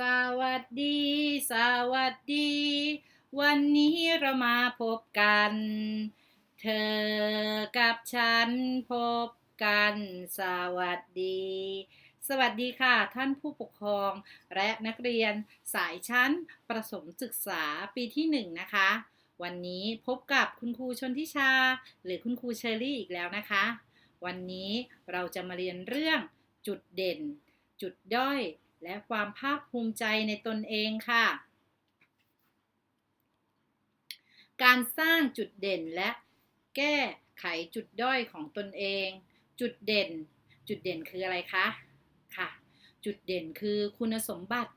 สวัสดี สวัสดี วันนี้เรามาพบกัน เธอกับฉันพบกัน สวัสดี สวัสดีค่ะ ท่านผู้ปกครองและนักเรียนสายชั้นประสมศึกษาปีที่หนึ่งนะคะ วันนี้พบกับคุณครูชนทิชา หรือคุณครูเชอรี่อีกแล้วนะคะ วันนี้เราจะมาเรียนเรื่องจุดเด่น จุดด้อย และความภาคภูมิใจในตนเองค่ะ การสร้างจุดเด่นและแก้ไขจุดด้อยของตนเอง จุดเด่น จุดเด่นคืออะไรคะ ค่ะ จุดเด่นคือคุณสมบัติ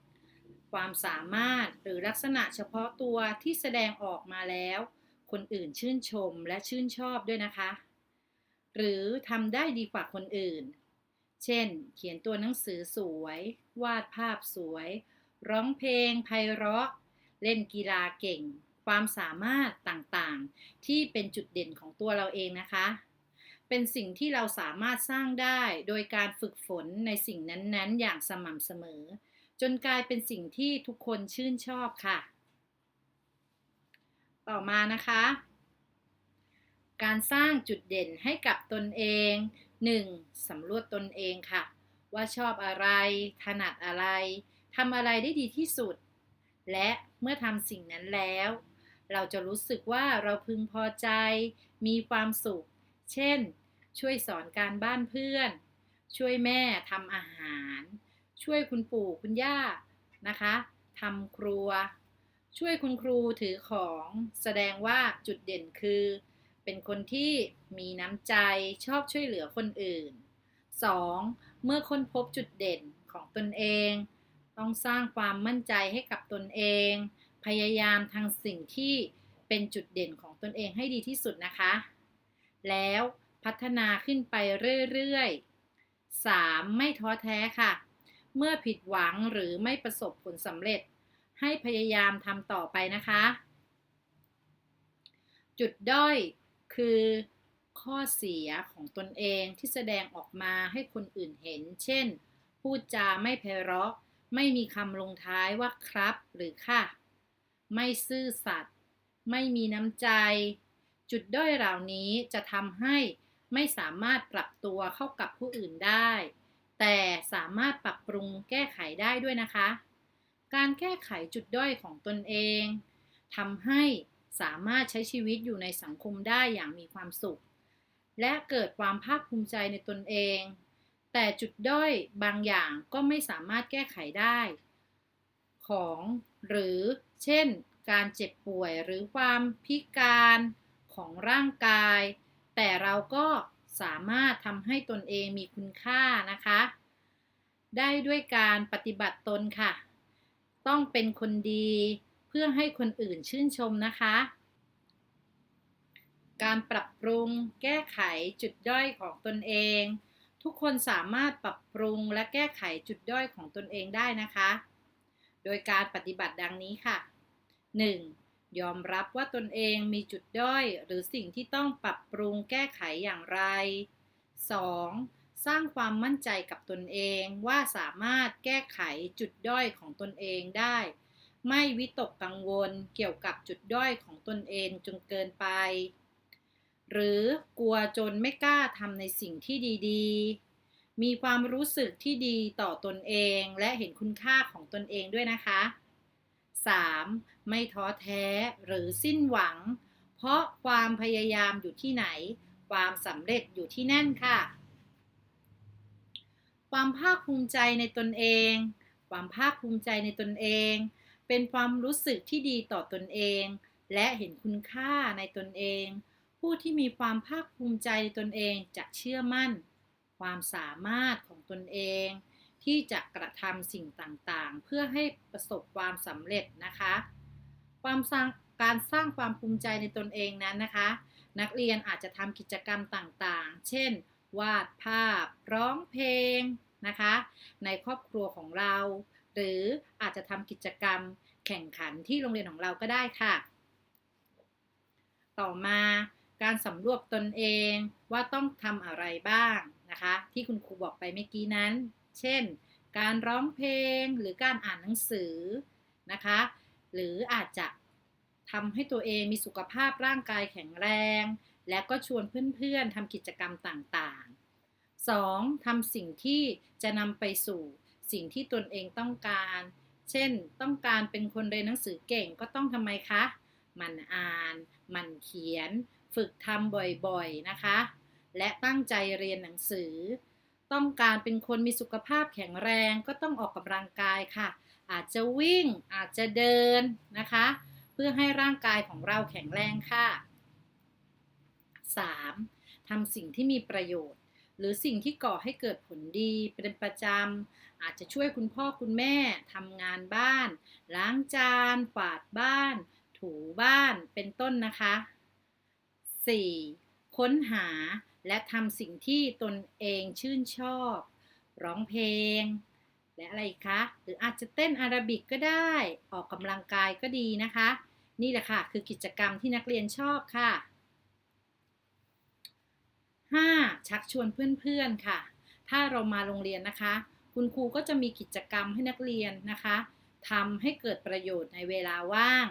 ความสามารถหรือลักษณะเฉพาะตัวที่แสดงออกมาแล้ว คนอื่นชื่นชมและชื่นชอบด้วยนะคะ หรือทำได้ดีกว่าคนอื่น เช่น เขียนตัวหนังสือสวย วาดภาพสวย ร้องเพลงไพเราะ เล่นกีฬาเก่ง ความสามารถต่างๆ ที่เป็นจุดเด่นของตัวเราเองนะคะ เป็นสิ่งที่เราสามารถสร้างได้โดยการฝึกฝนในสิ่งนั้นๆ อย่างสม่ำเสมอ จนกลายเป็นสิ่งที่ทุกคนชื่นชอบค่ะ ต่อมานะคะการสร้างจุดเด่นให้กับตนเอง 1. สำรวจตนเองค่ะ ว่าชอบอะไร ถนัดอะไรทำอะไรได้ดีที่สุด และเมื่อทำสิ่งนั้นแล้ว เราจะรู้สึกว่าเราพึงพอใจ มีความสุข เช่น ช่วยสอนการบ้านเพื่อน ช่วยแม่ทำอาหาร ช่วยคุณปู่คุณย่านะคะทำครัว ช่วยคุณครูถือของ แสดงว่าจุดเด่นคือ เป็นคนที่มีน้ำใจชอบช่วยเหลือคนอื่น 2. เมื่อค้นพบจุดเด่นของตนเอง ต้องสร้างความมั่นใจให้กับตนเอง พยายามทางสิ่งที่เป็นจุดเด่นของตนเองให้ดีที่สุดนะคะ แล้วพัฒนาขึ้นไปเรื่อยๆ 3. ไม่ท้อแท้ค่ะ เมื่อผิดหวังหรือไม่ประสบผลสำเร็จ ให้พยายามทำต่อไปนะคะ จุดด้อยคือ ข้อเสียของตนเองที่แสดงออกมาให้คนอื่นเห็น เช่น พูดจาไม่ไพเราะ ไม่มีคำลงท้ายว่าครับหรือค่ะ ไม่ซื่อสัตย์ ไม่มีน้ำใจ จุดด้อยเหล่านี้จะทำให้ไม่สามารถปรับตัวเข้ากับผู้อื่นได้ แต่สามารถปรับปรุงแก้ไขได้ด้วยนะคะ การแก้ไขจุดด้อยของตนเองทำให้สามารถใช้ชีวิตอยู่ในสังคมได้อย่างมีความสุข และเกิดความภาคภูมิใจในตนเอง แต่จุดด้อยบางอย่างก็ไม่สามารถแก้ไขได้ ของ หรือเช่น การเจ็บป่วยหรือความพิการของร่างกาย แต่เราก็สามารถทำให้ตนเองมีคุณค่านะคะ ได้ด้วยการปฏิบัติตนค่ะ ต้องเป็นคนดีเพื่อให้คนอื่นชื่นชมนะคะ การปรับปรุง แก้ไขจุดด้อยของตนเอง ทุกคนสามารถปรับปรุงและแก้ไขจุดด้อยของตนเองได้นะคะ โดยการปฏิบัติดังนี้ค่ะ 1. ยอมรับว่าตนเองมีจุดด้อย หรือสิ่งที่ต้องปรับปรุงแก้ไขอย่างไร 2. สร้างความมั่นใจกับตนเองว่าสามารถแก้ไขจุดด้อยของตนเองได้ ไม่วิตกกังวลเกี่ยวกับจุดด้อยของตนเองจนเกินไป หรือกลัวจนไม่กล้าทำในสิ่งที่ดีๆ มีความรู้สึกที่ดีต่อตนเองและเห็นคุณค่าของตนเองด้วยนะคะ 3. ไม่ท้อแท้หรือสิ้นหวัง เพราะความพยายามอยู่ที่ไหน ความสำเร็จอยู่ที่นั่นค่ะ ความภาคภูมิใจในตนเอง ความภาคภูมิใจในตนเอง เป็นความรู้สึกที่ดีต่อตนเอง และเห็นคุณค่าในตนเอง ผู้ที่มีความภาคภูมิใจในตนเองจะเชื่อมั่น ความสามารถของตนเอง ที่จะกระทำสิ่งต่างๆ เพื่อให้ประสบความสำเร็จนะคะ ความสร้างการสร้างความภูมิใจในตนเองนั้นนะคะ นักเรียนอาจจะทำกิจกรรมต่างๆ เช่น วาดภาพ ร้องเพลงนะคะ ในครอบครัวของเรา หรืออาจจะทำกิจกรรมแข่งขันที่โรงเรียนของเราก็ได้ค่ะ ต่อมา การสำรวจตนเองว่าต้องทำอะไรบ้างนะคะ ที่คุณครูบอกไปเมื่อกี้นั้น เช่น การร้องเพลงหรือการอ่านหนังสือนะคะ หรืออาจจะทำให้ตัวเองมีสุขภาพร่างกายแข็งแรง และก็ชวนเพื่อนๆทำกิจกรรมต่างๆ 2. ทำสิ่งที่จะนำไปสู่สิ่งที่ตนเองต้องการ เช่น ต้องการเป็นคนเรียนหนังสือเก่งก็ต้องทำไมคะ มันอ่าน มันเขียน ฝึกทำบ่อยๆนะคะ และตั้งใจเรียนหนังสือ ต้องการเป็นคนมีสุขภาพแข็งแรงก็ต้องออกกำลังกายค่ะ อาจจะวิ่งอาจจะเดินนะคะ เพื่อให้ร่างกายของเราแข็งแรงค่ะ 3. ทำสิ่งที่มีประโยชน์ หรือสิ่งที่ก่อให้เกิดผลดีเป็นประจำ อาจจะช่วยคุณพ่อคุณแม่ทำงานบ้าน ล้างจานกวาดบ้าน ถูบ้านเป็นต้นนะคะ 4. ค้นหาและทำสิ่งที่ตนเองชื่นชอบ ร้องเพลง และอะไรคะ หรืออาจจะเต้นอาราบิกก็ได้ ออกกำลังกายก็ดีนะคะ นี่แหละค่ะ คือกิจกรรมที่นักเรียนชอบค่ะ 5. ชักชวนเพื่อนๆค่ะ ถ้าเรามาโรงเรียนนะคะ คุณครูก็จะมีกิจกรรมให้นักเรียนนะคะทำให้เกิดประโยชน์ในเวลาว่าง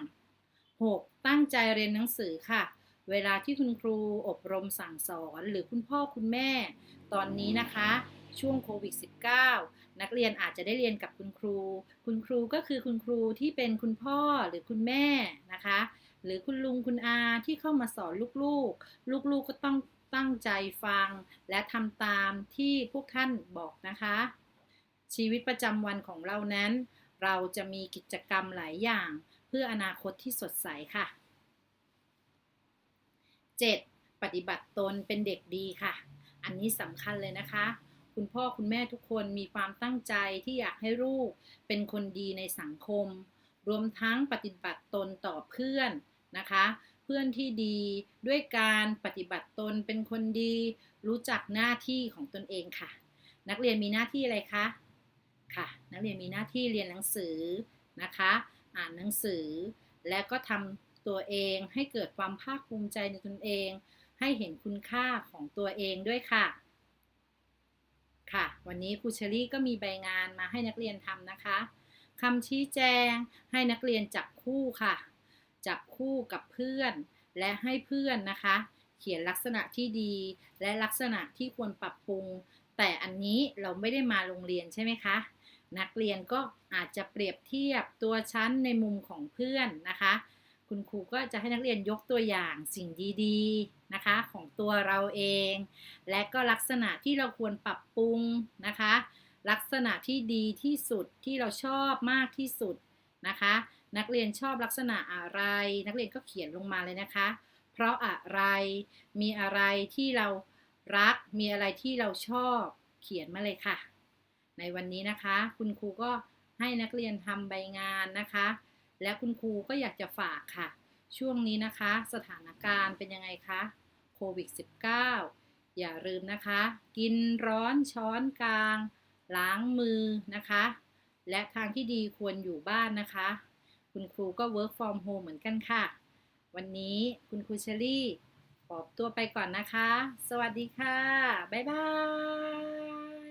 6. ตั้งใจเรียนหนังสือค่ะ เวลาที่คุณครูอบรมสั่งสอนหรือคุณพ่อคุณแม่ ตอนนี้นะคะ ช่วงโควิด -19 นักเรียนอาจจะได้เรียนกับคุณครู คุณครูก็คือคุณครูที่เป็นคุณพ่อหรือคุณแม่นะคะ หรือคุณลุงคุณอาที่เข้ามาสอนลูกๆ ลูกๆก็ต้องตั้งใจฟัง และทำตามที่พวกท่านบอกนะคะ ชีวิตประจำวันของเรานั้น เราจะมีกิจกรรมหลายอย่าง เพื่ออนาคตที่สดใสค่ะ 7. ปฏิบัติตนเป็นเด็กดีค่ะ อันนี้สำคัญเลยนะคะ คุณพ่อคุณแม่ทุกคนมีความตั้งใจที่อยากให้ลูกเป็นคนดีในสังคม รวมทั้งปฏิบัติตนต่อเพื่อนนะคะ เพื่อนที่ดีด้วยการปฏิบัติตนเป็นคนดี รู้จักหน้าที่ของตนเองค่ะ นักเรียนมีหน้าที่อะไรคะค่ะ นักเรียนมีหน้าที่เรียนหนังสือนะคะ อ่านหนังสือและก็ทำ ตัวเอง ให้เกิดความภาคภูมิใจในตนเอง ให้เห็นคุณค่าของตัวเองด้วยค่ะ ค่ะ วันนี้ครูเชอรี่ก็มีใบงานมาให้นักเรียนทำนะคะคำชี้แจงให้นักเรียนจับคู่ค่ะ จับคู่กับเพื่อน และให้เพื่อนนะคะ เขียนลักษณะที่ดี และลักษณะที่ควรปรับปรุง แต่อันนี้เราไม่ได้มาโรงเรียนใช่ไหมคะนักเรียนก็อาจจะเปรียบเทียบตัวชั้นในมุมของเพื่อนนะคะ คุณครูก็จะให้นักเรียนยกตัวอย่างสิ่งดีๆนะคะของตัวเราเอง และก็ลักษณะที่เราควรปรับปรุงนะคะ ลักษณะที่ดีที่สุดที่เราชอบมากที่สุดนะคะ นักเรียนชอบลักษณะอะไร นักเรียนก็เขียนลงมาเลยนะคะ เพราะอะไรมีอะไรที่เรารักมีอะไรที่เราชอบเขียนมาเลยค่ะ ในวันนี้นะคะ คุณครูก็ให้นักเรียนทำใบงานนะคะ และคุณครูก็อยากจะฝากค่ะ ช่วงนี้นะคะ สถานการณ์เป็นยังไงคะโควิด -19 อย่าลืมนะคะ กินร้อนช้อนกลาง ล้างมือนะคะ และทางที่ดีควรอยู่บ้านนะคะ คุณครูก็ work from home เหมือนกันค่ะ วันนี้คุณครูเชอรี่ขอตัวไปก่อนนะคะ สวัสดีค่ะ บ๊ายบาย